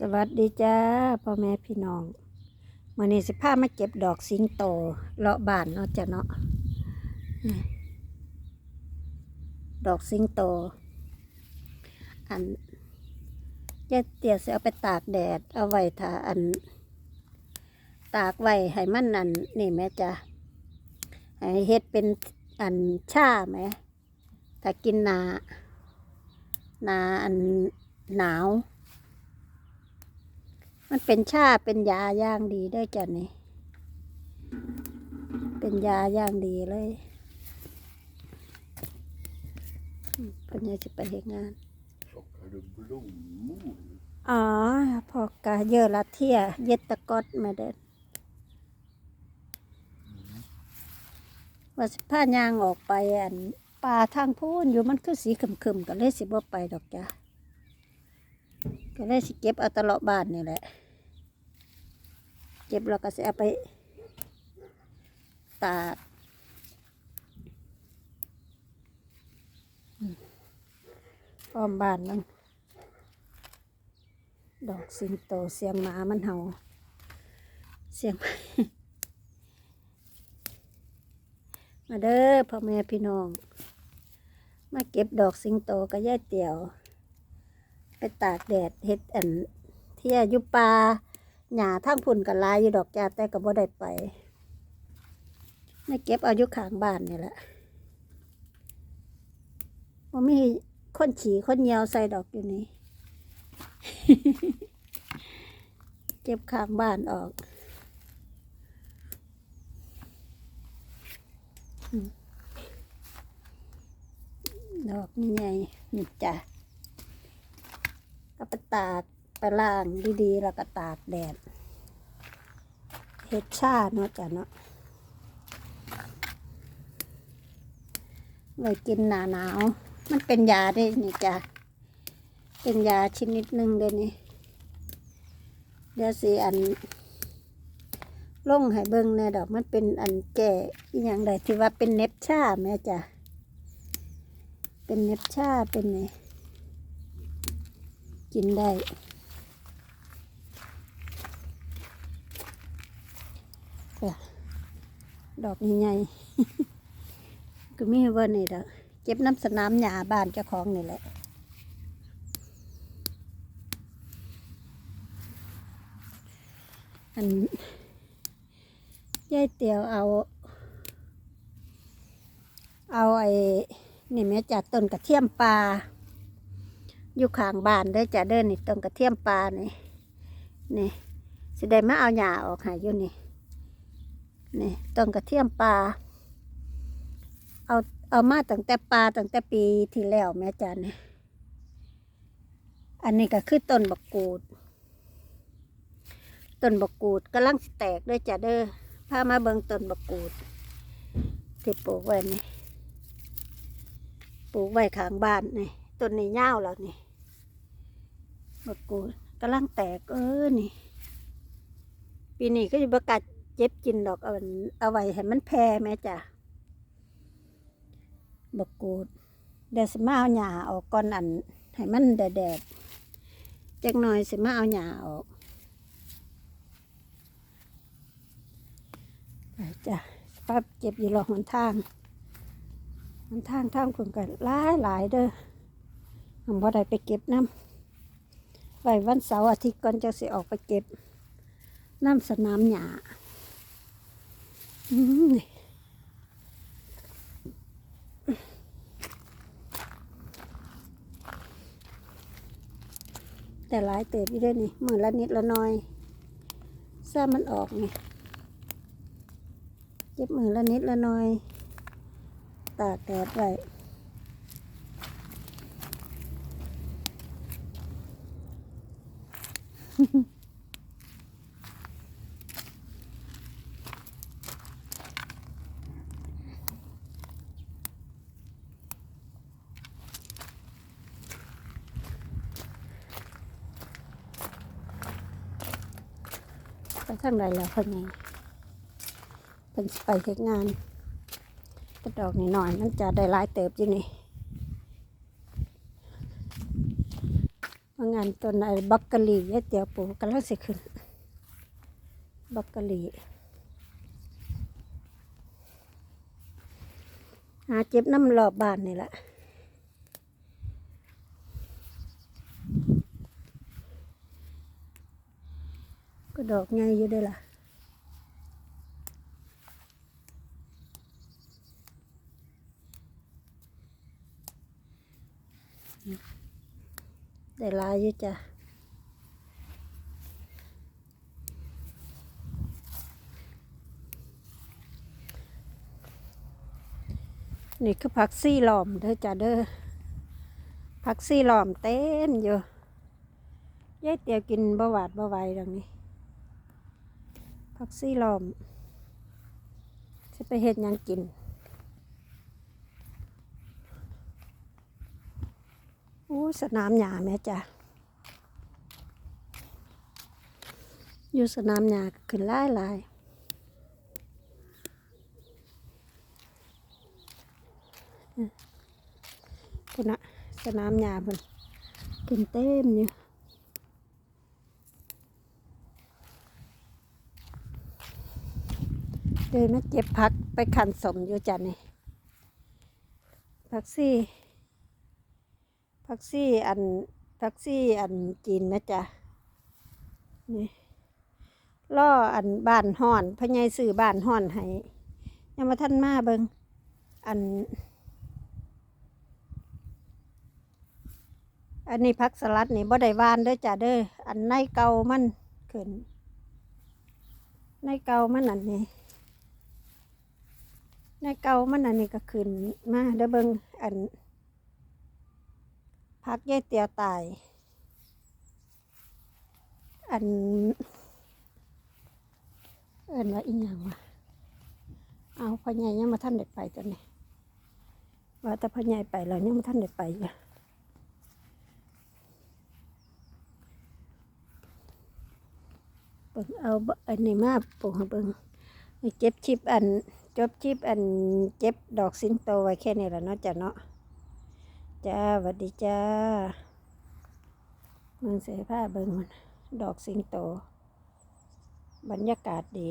สวัสดีจ้าพ่อแม่พี่น้องวันนี้สิพามาเก็บดอกสิงโตเลาะบ้านเนาะจ้ะเนาะดอกสิงโต อันยายเตี๋ยสิเอาไปตากแดด เอาไว้ถ้าอัน ตากไว้ให้มันนั่นนี่แม่จ้ะให้เฮ็ดเป็นอันชาไหมถ้ากินหนาหนาอันหนาว มันเป็นชาเป็นยาย่างดีได้อจ้ะนี่ เป็นยาย่างดีเลยอืมเพิ่นยังจะไปเฮ็ดงาน อ๋อ พอกาเยอะละเทียเย็ดตะกอดมาเด็ดว่าสิพายางออกไปอันป่าทางพูนอยู่มันคือสีขึ้มๆก็เลยสิบ่ไปดอกจ้ะ ก็เลยสิเก็บเอาตลอดบ้านนี่แหละ เก็บแล้วก็สิเอาไปตากอืมอ้อมบ้านมันดอกสิงโตเสียงหมามันเห่า เสียง มาเด้อพ่อแม่พี่น้อง มาเก็บดอกสิงโตกับย่าเตี่ยว ไปตากแดดเฮ็ดอันเที่ยอยู่ป่าหญ้าทางพุ่นกับลายอยู่ดอกจ้าแต่ก็บ่ได้ไปมาเก็บเอาอยู่ข้างบ้านนี่แหละบ่มีคนฉี่คนเหยียวใส่ดอกอยู่นี่ เก็บข้างบ้านออกดอกนี่ไงนี่จ้ะ ก็ไปตากไปล่างดีๆ แล้วก็ตากแดดเฮ็ดชาเนาะจ้ะเนาะไว้กินหนาหนาว มันเป็นยาได้นี่จ้ะ เป็นยาชนิดหนึ่งเดี๋ยวนี้ เดี๋ยวสิอันล่งให้เบิ่งแน่ดอก มันเป็นอันแก่อีหยังใดที่ว่าเป็นเน็บชาแม่จ้ะ เป็นเน็บชาเป็นไง กินได้ดอกใหญ่ก็มีเว่านี่ดอเก็บน้ำสนามหญ้าบ้านเจ้าของนี่แหละอันยายเตียวเอา เอาไอ้นี่แม่จัดต้นกระเทียมปลา อยู่ข้างบ้านเด้จะเดินนี่ต้นกระเทียมปลานี่นี่สิได้มาเอาหญ้าออกให้อยู่นี่นี่ต้นกระเทียมปลาเอาเอามาตั้งแต่ปลาตั้งแต่ปีที่แล้วแม่จันนี่อันนี้ก็คือต้นบักกูดต้นบกกูดกำลังแตกด้วยจ้ะเด้อพามาเบิ่งต้นบกกูดที่ปลูกไว้นี่ปลูกไว้ข้างบ้านนี่ต้นนี้ยาวแล้วนี่ บกกูดกำลังแตกเออนี่ ปีนี้ก็จะประกาศเจ็บกินดอกเอาเอาไว้ให้มันแพร่แม่จ้ะบกกูดเดี๋ยวสิมาเอาหญ้าออกก่อนอันให้มันแดดๆจักหน่อยสิมาเอาหญ้าออกไปจ้ะป้าเจ็บอยู่รอหนทางหนทางทางคนกันหลายหลายเด้อผมบ่ได้ไปเก็บน้ำ ไว้วันเสาร์อาทิตย์ก่อนจะสิออกไปเก็บ น้ำสนามหญ้าแต่หลายเติบอยู่ด้วยนี่มือละนิดละน้อยซ่ามันออกนี่เจ็บมือละนิดละน่อย ตากแดดไว้ ไปทางใดแล้วคนนี้เป็นไปเฮ็ดงานกระดอกนี่หน่อยมันจะได้หลายเติบอยู่นี่ว่า งานต้นไอ้บักกะลียายเตี๋ยวปลูกกำลังสิขึ้น บักกะลีหาเจ็บน้ำหลอบบ้านนี่แหละก็ดอกไงอยู่ได้ล่ะ ได้ลายอยู่จ้ะนี่คือผักซี่หลอมเด้อจ้ะเด้อผักซี่หลอมเต้นอยู่ยายเตียวกินบะหวาดบะไหวดังนี้ผักซี่หลอมจะไปเฮ็ดยังกิน โอ้ สนามหญ้าแม่จ้ะอยู่สนามหญ้าขึ้นหลายหลายพุ่นนะสนามหญ้าพุ่นขึ้นเต็มอยู่เลยมาเก็บผักไปขันสมอยู่จ้ะนี่ผักซี่ พักซี่อันพักซี่อันจีนนะจ๊ะนี่ล่ออันบ้านห่อนพญายสื่อบ้านห่อนให้ยังมาท่านมาเบิงอัน อันนี้พักสลัดนี่บ่ได้วานเด้อจ้ะเด้ออันในเกามันขึ้นในเกามันอันนี้ในเกามันอันนี้ก็ขึ้นมาเด้อเบิงอัน พักยายเตียวตาย อัน เอินว่าอีหยังวะเอาพ่อใหญ่ยังมาท่านเด็ดไปตัวนี้ว่าแต่พ่อใหญ่ไปแล้วยังมาท่านเด็ดไปอยู่เบิ่งเอาอันนี้มาปลูกเบิ่งเก็บชิปอันจบชิปอันเก็บดอกสิงโตไว้แค่นี้แหละเนาะจ้ะเนาะ จ้าสวัสดีจ้าเมืองเสผ้าเบิงมันดอกสิงโต บรรยากาศดี